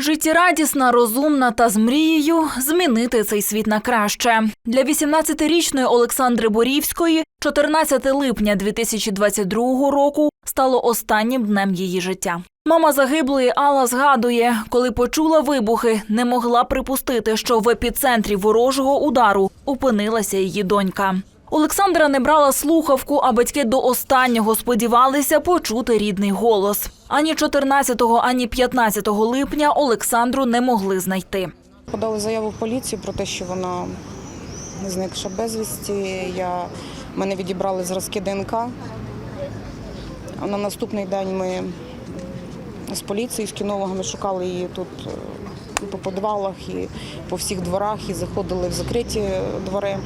Життєрадісна, розумна та з мрією змінити цей світ на краще. Для 18-річної Олександри Борівської 14 липня 2022 року стало останнім днем її життя. Мама загиблої Алла згадує, коли почула вибухи, не могла припустити, що в епіцентрі ворожого удару опинилася її донька. Олександра не брала слухавку, а батьки до останнього сподівалися почути рідний голос. Ані 14, ані 15 липня Олександру не могли знайти. Подали заяву в поліцію про те, що вона зникша безвісті. Я, мене відібрали зразки ДНК. На наступний день ми з поліцією, з кінологами шукали її тут е, по підвалах і по всіх дворах, і заходили в закриті двори,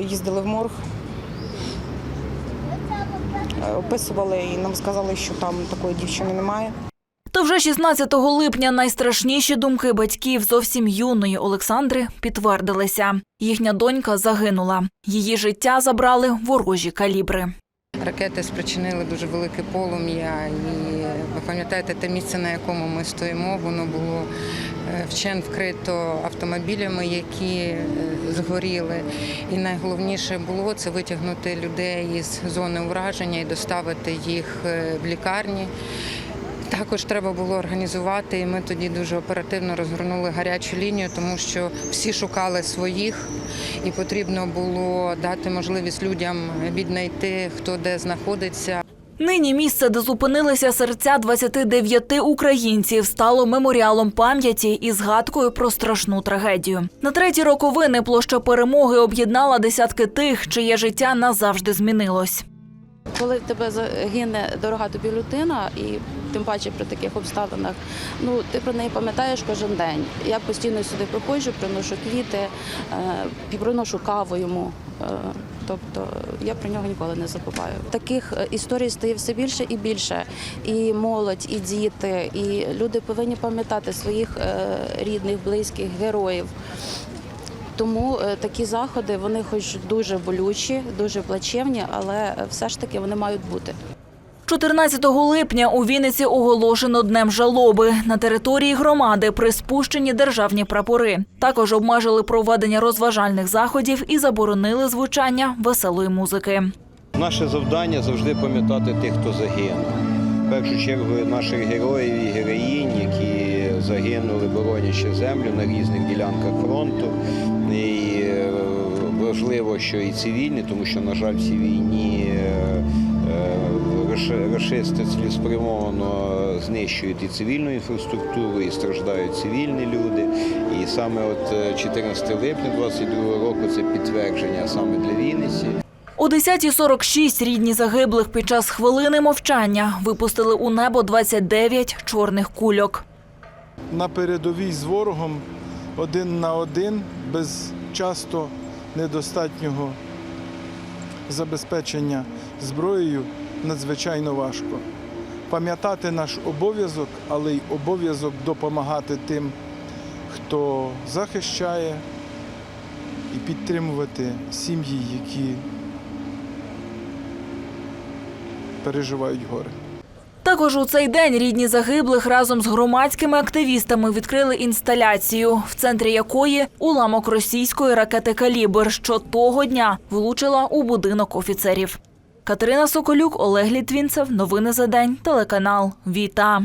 їздили в морг, Е, описували і нам сказали, що там такої дівчини немає. Та вже 16 липня найстрашніші думки батьків зовсім юної Олександри підтвердилися. Їхня донька загинула. Її життя забрали ворожі калібри. Ракети спричинили дуже велике полум'я, і ви пам'ятаєте те місце, на якому ми стоїмо, воно було е, вчен вкрито автомобілями, які е, згоріли. І найголовніше було це витягнути людей із зони ураження і доставити їх е, в лікарні. Також треба було організувати, і ми тоді дуже оперативно розгорнули гарячу лінію, тому що всі шукали своїх, і потрібно було дати можливість людям віднайти, хто де знаходиться. Нині місце, де зупинилися серця 29 українців, стало меморіалом пам'яті і згадкою про страшну трагедію. На треті роковини площа перемоги об'єднала десятки тих, чиє життя назавжди змінилось. Коли тебе загине дорога тобі людина, і тим паче при таких обставинах, ну ти про неї пам'ятаєш кожен день. Я постійно сюди приходжу, приношу квіти, е, приношу каву йому. Е, Тобто я про нього ніколи не забуваю. Таких е, історій стає все більше і більше. І молодь, і діти, і люди повинні пам'ятати своїх рідних, близьких, героїв. Тому е, такі заходи вони хоч дуже болючі, дуже плачевні, але е, все ж таки вони мають бути. 14 липня у Вінниці оголошено днем жалоби. На території громади приспущені державні прапори. Також обмежили проведення розважальних заходів і заборонили звучання веселої музики. Наше завдання завжди пам'ятати тих, хто загинув. Першу чергу наших героїв і героїнь, які загинули, боронячи землю на різних ділянках фронту. І е, важливо, що і цивільні, тому що, на жаль, в цій війні е, е, рашисти цілеспрямовано знищують і цивільну інфраструктуру, і страждають цивільні люди. І саме от е, 14 липня 22 року це підтвердження саме для Вінниці. О 10.46 рідні загиблих під час хвилини мовчання випустили у небо 29 чорних кульок. на передовій з ворогом один на один, без часто недостатнього забезпечення зброєю надзвичайно важко. Пам'ятати наш обов'язок, але й обов'язок допомагати тим, хто захищає, і підтримувати сім'ї, які переживають горе. Також у цей день рідні загиблих разом з громадськими активістами відкрили інсталяцію, в центрі якої уламок російської ракети Калібр, що того дня влучила у будинок офіцерів. Катерина Соколюк, Олег Літвінцев. Новини за день. Телеканал Віта.